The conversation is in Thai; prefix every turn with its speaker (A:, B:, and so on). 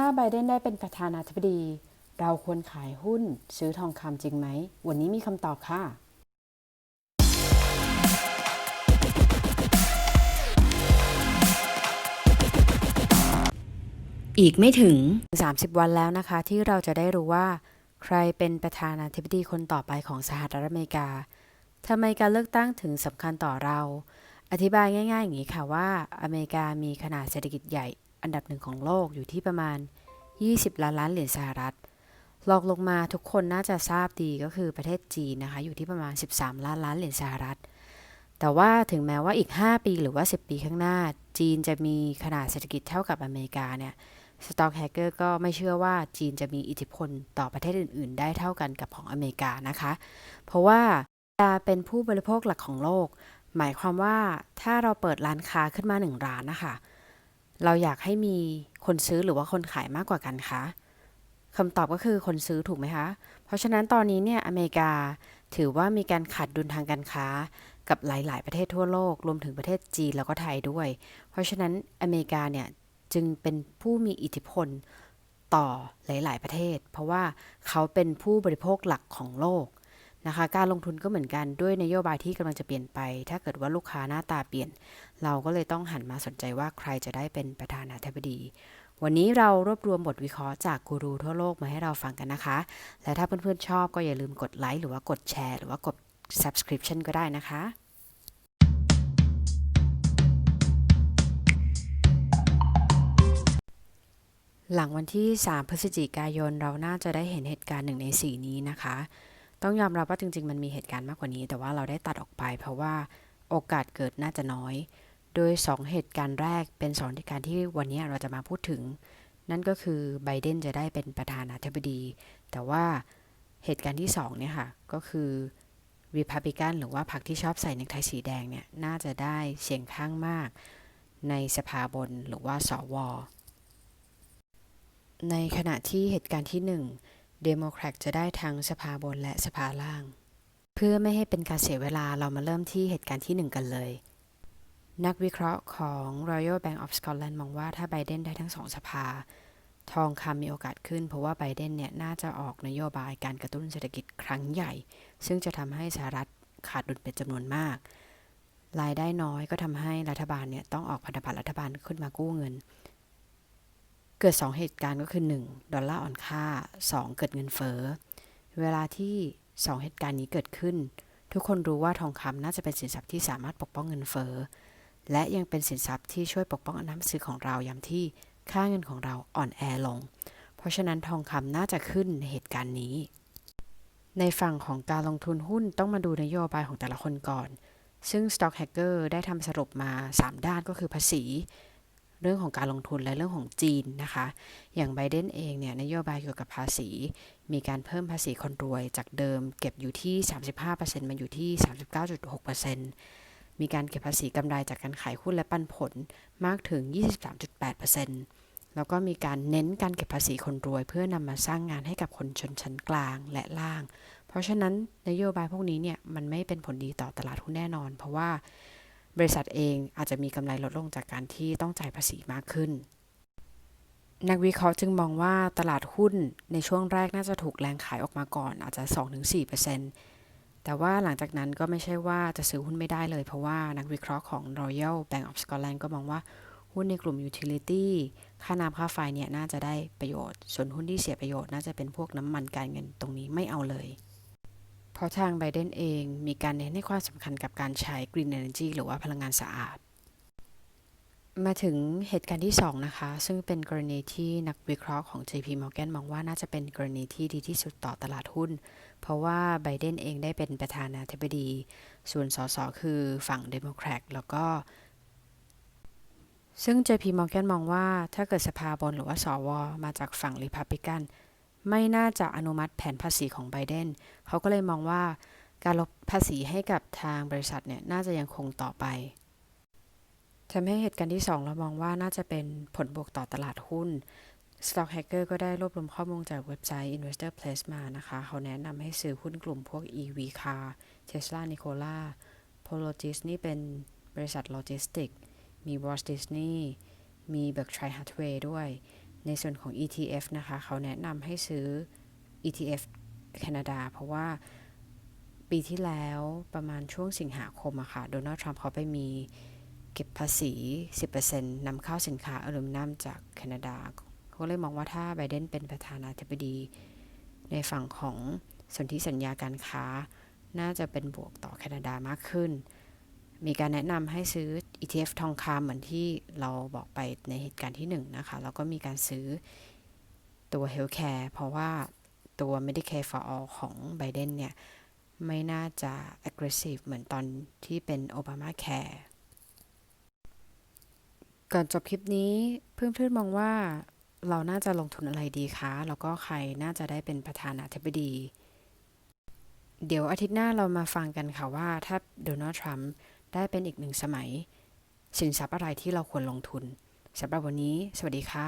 A: ถ้าไบเดนได้เป็นประธานาธิบดี เราควรขายหุ้นซื้อทองคำจริงไหม วันนี้มีคำตอบค่ะอีกไม่ถึง 30 วันแล้วนะคะ ที่เราจะได้รู้ว่า ใครเป็นประธานาธิบดีคนต่อไปของสหรัฐอเมริกาทำไมการเลือกตั้งถึงสำคัญต่อเรา อธิบายง่ายๆอย่างนี้ค่ะว่า อเมริกามีขนาดเศรษฐกิจใหญ่ อันดับหนึ่งของโลกอยู่ที่ประมาณ 20 ล้านล้านเหรียญสหรัฐลอกลงมาทุกคนน่าจะทราบดีก็คือประเทศจีนนะคะ อยู่ที่ประมาณ 13 ล้านล้านเหรียญสหรัฐ แต่ว่าถึงแม้ว่าอีก 5 ปีหรือว่า 10 ปีข้างหน้า จีนจะมีขนาดเศรษฐกิจเท่ากับอเมริกาเนี่ยสต็อกแฮกเกอร์ก็ไม่เชื่อว่าจีนจะมีอิทธิพลต่อประเทศอื่น ๆ ได้เท่ากันกับของอเมริกานะคะ เพราะว่าจะเป็นผู้บริโภคหลักของโลก หมายความว่าถ้าเราเปิดร้านค้าขึ้นมาหนึ่งร้านนะคะ เราอยากให้มีคนซื้อหรือว่าคนขายมากกว่ากันคะคำตอบก็คือคนซื้อถูกไหมคะ เพราะฉะนั้นตอนนี้เนี่ยอเมริกาถือว่ามีการขาดดุลทางการค้ากับหลาย ๆ ประเทศทั่วโลก รวมถึงประเทศจีนแล้วก็ไทยด้วย เพราะฉะนั้นอเมริกาเนี่ยจึงเป็นผู้มีอิทธิพลต่อหลาย ๆ ประเทศ เพราะว่าเขาเป็นผู้บริโภคหลักของโลก นะคะ การลงทุนก็เหมือนกันด้วยนโยบายที่กำลังจะเปลี่ยนไป ถ้าเกิดว่าลูกค้าหน้าตาเปลี่ยน เราก็เลยต้องหันมาสนใจว่าใครจะได้เป็นประธานาธิบดี วันนี้เรารวบรวมบทวิเคราะห์จากกูรูทั่วโลกมาให้เราฟังกันนะคะ และถ้าเพื่อนๆชอบก็อย่าลืมกดไลค์หรือว่ากดแชร์หรือว่ากด subscription ก็ได้นะคะหลังวันที่ 3 พฤศจิกายน เราน่าจะได้เห็นเหตุการณ์หนึ่งใน 4 นี้นะคะ ต้องยอมรับว่าจริง ๆ มันมีเหตุการณ์มากกว่านี้ แต่ว่าเราได้ตัดออกไป เพราะว่าโอกาสเกิดน่าจะน้อย โดย 2 เหตุการณ์แรกเป็น2เหตุการณ์ที่วันนี้เราจะมาพูดถึง นั่นก็คือไบเดนจะได้เป็นประธานาธิบดี แต่ว่าเหตุการณ์ที่2เนี่ยค่ะก็คือ Republican หรือว่าพรรคที่ชอบใส่เนคไทสีแดงเนี่ยน่าจะได้เสียงข้างมาก ในสภาบนหรือว่าสวในขณะที่เหตุการณ์ที่ 1 เดโมแครตจะได้ทั้งสภาบนและสภาล่าง เพื่อไม่ให้เป็นการเสียเวลาเรามาเริ่มที่เหตุการณ์ที่ 1 กันเลย นักวิเคราะห์ของ Royal Bank of Scotland มองว่าถ้าไบเดนได้ทั้งสองสภา ทองคำมีโอกาสขึ้น เพราะว่าไบเดนเนี่ยน่าจะออกนโยบายการกระตุ้นเศรษฐกิจครั้งใหญ่ ซึ่งจะทำให้สหรัฐขาดดุลเป็นจำนวนมากรายได้น้อยก็ทำให้รัฐบาลเนี่ยต้องออกพันธบัตรรัฐบาลขึ้นมากู้เงิน เกิด 2 เหตุการณ์ก็คือ 1. ดอลลาร์อ่อนค่า 2. เกิดเงินเฟ้อ เวลาที่ 2 เหตุการณ์นี้เกิดขึ้น ทุกคนรู้ว่าทองคำน่าจะเป็นสินทรัพย์ที่สามารถปกป้องเงินเฟ้อ และยังเป็นสินทรัพย์ที่ช่วยปกป้องอนาจซื้อของเรายามที่ค่าเงินของเราอ่อนแอลง เพราะฉะนั้นทองคำน่าจะขึ้นในเหตุการณ์นี้ ในฝั่งของการลงทุนหุ้นต้องมาดูนโยบายของแต่ละคนก่อน ซึ่ง Stock Hacker ได้ทำสรุปมา 3 ด้านก็คือภาษี เรื่องของการลงทุนและเรื่องของจีนนะคะ อย่างไบเดนเองเนี่ยนโยบายเกี่ยวกับภาษี มีการเพิ่มภาษีคนรวยจากเดิมเก็บอยู่ที่ 35%มาอยู่ที่ 39.6%มีการเก็บภาษีกำไรจากการขายหุ้นและปันผลมากถึง 23.8%แล้วก็มีการเน้นการเก็บภาษีคนรวย เพื่อนำมาสร้างงานให้กับคนชนชั้นกลางและล่าง เพราะฉะนั้นนโยบายพวกนี้เนี่ยมันไม่เป็นผลดีต่อตลาดหุ้นแน่นอน เพราะว่า บริษัทเองอาจจะมีกำไรลดลงจากการที่ต้องจ่ายภาษีมากขึ้น นักวิเคราะห์จึงมองว่าตลาดหุ้นในช่วงแรกน่าจะถูกแรงขายออกมาก่อนอาจจะ 2-4%แต่ว่าหลังจากนั้นก็ไม่ใช่ว่าจะซื้อหุ้นไม่ได้เลย เพราะว่านักวิเคราะห์ของ Royal Bank of Scotland ก็มองว่าหุ้นในกลุ่ม Utility ค่าน้ำค่าไฟเนี่ยน่าจะได้ประโยชน์ ส่วนหุ้นที่เสียประโยชน์น่าจะเป็นพวกน้ำมันการเงินตรงนี้ไม่เอาเลย เพราะทางไบเดนเองมีการเน้นให้ความสำคัญกับการใช้ Green Energy หรือว่าพลังงานสะอาด มาถึงเหตุการณ์ที่ 2 นะคะ ซึ่งเป็นกรณีที่นักวิเคราะห์ของ JP Morgan มองว่าน่าจะเป็นกรณีที่ดีที่สุดต่อตลาดหุ้น เพราะว่าไบเดนเองได้เป็นประธานาธิบดี ส่วนสสคือฝั่งเดโมแครตแล้วก็ซึ่ง JP Morgan มองว่าถ้าเกิดสภาบนหรือว่าสว มาจากฝั่ง Republican ไม่น่าจะอนุมัติแผนภาษีของไบเดนเขาก็เลยมองว่าการลดภาษีให้กับทางบริษัทเนี่ยน่าจะยังคงต่อไปทำให้เหตุการณ์ที่ 2 เรามองว่าน่าจะเป็นผลบวกต่อตลาดหุ้น Stock Hacker ก็ได้รวบรวมข้อมูลจากเว็บไซต์ Investor Place มานะคะ เขาแนะนำให้ซื้อหุ้นกลุ่มพวก EV Car Tesla Nikola Prologis นี่เป็นบริษัทโลจิสติก มี Walt Disney มี Berkshire Hathaway ด้วย ในส่วนของ ETF นะคะ เขาแนะนำให้ซื้อ ETF แคนาดา เพราะว่าปีที่แล้วประมาณช่วงสิงหาคมอะค่ะ โดนัลด์ทรัมป์เขาไปมีเก็บภาษี 10%นำเข้าสินค้าอลูมิเนียมจากแคนาดา เขาเลยมองว่าถ้าไบเดนเป็นประธานาธิบดี ในฝั่งของสนธิสัญญาการค้า น่าจะเป็นบวกต่อแคนาดามากขึ้น มีการแนะนำให้ซื้อ ETF ทองคำเหมือนที่เราบอกไปในเหตุการณ์ที่1นะคะ แล้วก็มีการซื้อตัว Healthcare เพราะว่าตัว Medicare for All ของไบเดนเนี่ย ไม่น่าจะ aggressive เหมือนตอนที่เป็น Obama Care ก่อนจบคลิปนี้เพื่อนๆมองว่าเราน่าจะลงทุนอะไรดีคะ แล้วก็ใครน่าจะได้เป็นประธานาธิบดี เดี๋ยวอาทิตย์หน้าเรามาฟังกันค่ะว่าถ้าโดนัลด์ทรัมป์ ได้เป็นอีกหนึ่งสมัย สินทรัพย์อะไรที่เราควรลงทุนสำหรับวันนี้ สวัสดีค่ะ